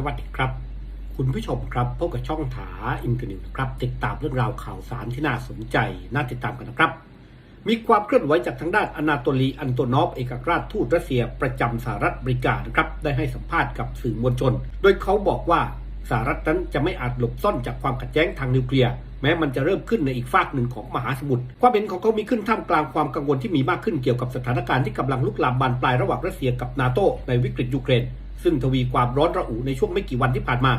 สวัสดีครับ คุณผู้ชมครับพบกับช่องถาอินเทอร์เน็ตครับ ติดตามเรื่องราวข่าวสารที่น่าสนใจ น่าติดตามกันนะครับ มีความเคลื่อนไหวจากทางด้านอนาโตลีอันโตนอฟเอกอัครราชทูตรัสเซียประจำสหรัฐอเมริกานะครับ ได้ให้สัมภาษณ์กับสื่อมวลชน โดยเขาบอกว่าสหรัฐนั้นจะไม่อาจหลบซ่อนจากความขัดแย้งทางนิวเคลียร์แม้มันจะเริ่มขึ้นในอีกฝากหนึ่งของมหาสมุทร ความเห็นของเขามีขึ้นท่ามกลางความกังวลที่มีมากขึ้นเกี่ยวกับสถานการณ์ที่กำลังลุกลามบานปลายระหว่างรัสเซียกับนาโตในวิกฤตยูเครน ซึ่งทวีความร้อนระอุในช่วงไม่กี่วันที่ผ่านมา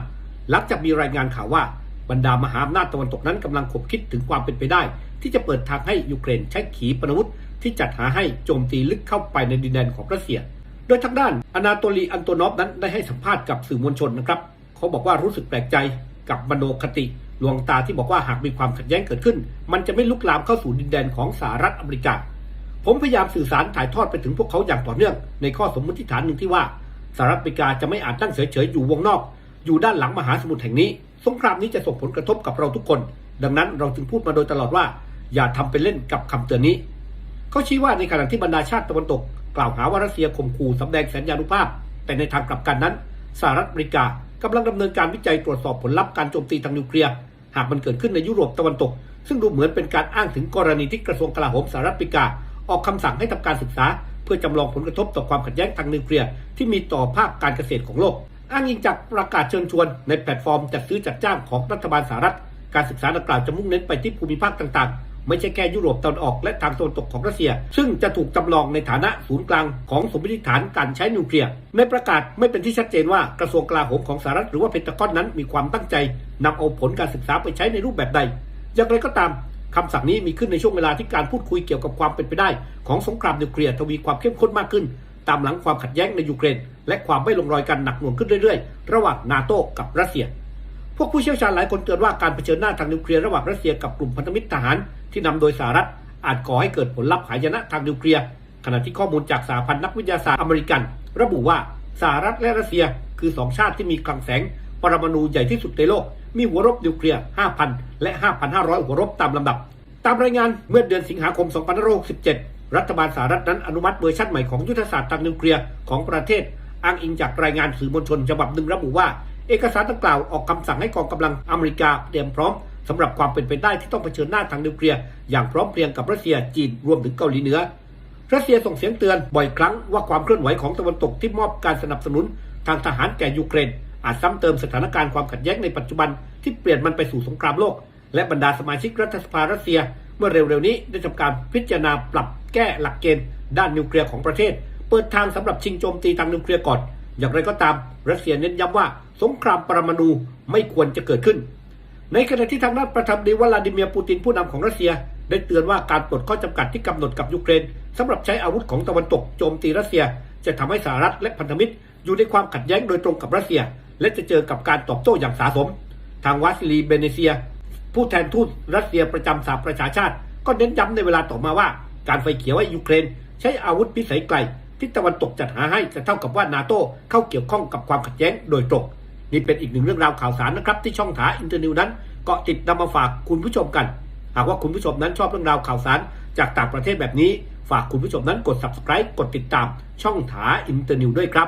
หลังจากมีรายงานข่าวว่าบรรดามหาอำนาจตะวันตกนั้นกำลังขบคิดถึงความเป็นไปได้ ที่จะเปิดทางให้ยูเครนใช้ขีปนาวุธ ที่จัดหาให้โจมตีลึกเข้าไปในดินแดนของรัสเซีย โดยทางด้านอนาโตลีอันโตนอฟนั้นได้ให้สัมภาษณ์กับสื่อมวลชนนะครับ เขาบอกว่ารู้สึกแปลกใจกับมโนคติลวงตาที่บอกว่าหากมีความขัดแย้งเกิดขึ้น มันจะไม่ลุกลามเข้าสู่ดินแดนของสหรัฐอเมริกา ผมพยายามสื่อสารถ่ายทอดไปถึงพวกเขาอย่างต่อเนื่อง ในข้อสมมติฐานหนึ่งที่ว่า สหรัฐอเมริกาจะไม่อาจนั่งเฉยๆอยู่วงนอก อยู่ด้านหลังมหาสมุทรแห่งนี้ สงครามนี้จะส่งผลกระทบกับเราทุกคน ดังนั้นเราจึงพูดมาโดยตลอดว่า อย่าทำเป็นเล่นกับคำเตือนนี้ เขาชี้ว่าในขณะที่บรรดาชาติตะวันตก กล่าวหาว่ารัสเซียข่มขู่สำแดงสัญญานุภาพ แต่ในทางกลับกันนั้นสหรัฐอเมริกากำลังดำเนินการวิจัยตรวจสอบผลลัพธ์การโจมตีทางนิวเคลียร์หากมันเกิดขึ้นในยุโรปตะวันตก ซึ่งดูเหมือนเป็นการอ้างถึงกรณีที่กระทรวงกลาโหมสหรัฐอเมริกา ออกคำสั่งให้ทำการศึกษา พื่อจำลองผลกระทบต่อความขัดแย้งทางนิวเคลียร์ที่มีต่อภาคการเกษตรของโลก อ้างอิงจากประกาศเชิญชวนในแพลตฟอร์มจัดซื้อจัดจ้างของรัฐบาลสหรัฐ การศึกษาดังกล่าวจะมุ่งเน้นไปที่ภูมิภาคต่างๆ ไม่ใช่แค่ยุโรปตะวันออกและทางตะวันตกของรัสเซีย ซึ่งจะถูกจำลองในฐานะศูนย์กลางของสมมติฐานการใช้นิวเคลียร์ ในประกาศไม่เป็นที่ชัดเจนว่ากระทรวงกลาโหมของสหรัฐหรือว่าเพนทากอนนั้นมีความตั้งใจนำเอาผลการศึกษาไปใช้ในรูปแบบใดอย่างไรก็ตาม คำสั่งนี้มีขึ้นในช่วงเวลาที่การพูดคุยเกี่ยวกับความเป็นไปได้ ของสงครามนิวเคลียร์ทวีความเข้มข้นมากขึ้น ตามหลังความขัดแย้งในยูเครน และความไม่ลงรอยกันหนักหน่วงขึ้นเรื่อยๆ ระหว่างนาโต้กับรัสเซีย พวกผู้เชี่ยวชาญหลายคนเตือนว่าการเผชิญหน้าทางนิวเคลียร์ระหว่างรัสเซียกับกลุ่มพันธมิตรทหารที่นำโดยสหรัฐอาจก่อให้เกิดผลลัพธ์หายนะทางนิวเคลียร์ขณะที่ข้อมูลจากสหพันธ์นักวิทยาศาสตร์อเมริกัน ระบุว่าสหรัฐและรัสเซียคือสองชาติที่มีคลังแสงปรมาณูใหญ่ที่สุดในโลก มีหัวรบนิวเคลียร์ 5,000 และ 5,500 หัวรบตามลำดับ ตามรายงานเมื่อเดือนสิงหาคม 2567 รัฐบาลสหรัฐนั้นอนุมัติเวอร์ชันใหม่ของยุทธศาสตร์ทางนิวเคลียร์ของประเทศ อ้างอิงจากรายงานสื่อมวลชนฉบับหนึ่งระบุว่า เอกสารดังกล่าวออกคำสั่งให้กองกำลังอเมริกาเตรียมพร้อมสำหรับความเป็นไปได้ที่ต้องเผชิญหน้าทางนิวเคลียร์อย่างพร้อมเพรียงกับรัสเซียจีนรวมถึงเกาหลีเหนือรัสเซียส่งเสียงเตือนบ่อยครั้งว่าความเคลื่อนไหวของตะวันตกที่มอบการสนับสนุนทางทหารแก่ยูเครน อาจซ้ำเติมสถานการณ์ความขัดแย้งในปัจจุบันที่เปลี่ยนมันไปสู่สงครามโลก และบรรดาสมาชิกรัฐสภารัสเซีย เมื่อเร็วๆนี้ได้ทำการพิจารณาปรับแก้หลักเกณฑ์ ด้านนิวเคลียร์ของประเทศ เปิดทางสำหรับชิงโจมตีทางนิวเคลียร์ก่อน อย่างไรก็ตามรัสเซียเน้นย้ำว่าสงครามปรมาณูไม่ควรจะเกิดขึ้น ในขณะที่ทางด้านประธานาธิบดีวลาดิเมียร์ปูตินผู้นำของรัสเซีย ได้เตือนว่าการปลดข้อจำกัดที่กำหนดกับยูเครนสำหรับใช้อาวุธของตะวันตกโจมตีรัสเซีย จะทำให้สหรัฐและพันธมิตรอยู่ในความขัดแย้งโดยตรงกับรัสเซีย และจะเจอกับการตอบโต้อย่างสาสม ทางวาซิลีเบเนเซีย ผู้แทนทูตรัสเซียประจำสหประชาชาติ ก็เน้นย้ำในเวลาต่อมาว่า การไฟเขียวให้ยูเครน ใช้อาวุธพิสัยไกล ที่ตะวันตกจัดหาให้จะเท่ากับว่านาโตเข้าเกี่ยวข้องกับความขัดแย้งโดยตรงนี่เป็นอีกหนึ่งเรื่องราวข่าวสารนะครับ ที่ช่องถาอินเตอร์นิวนั้นเกาะติดนำมาฝากคุณผู้ชมกัน หากว่าคุณผู้ชมนั้นชอบเรื่องราวข่าวสารจากต่างประเทศแบบนี้ ฝากคุณผู้ชมนั้นกด subscribe กดติดตาม ช่องถาอินเตอร์นิวด้วยครับ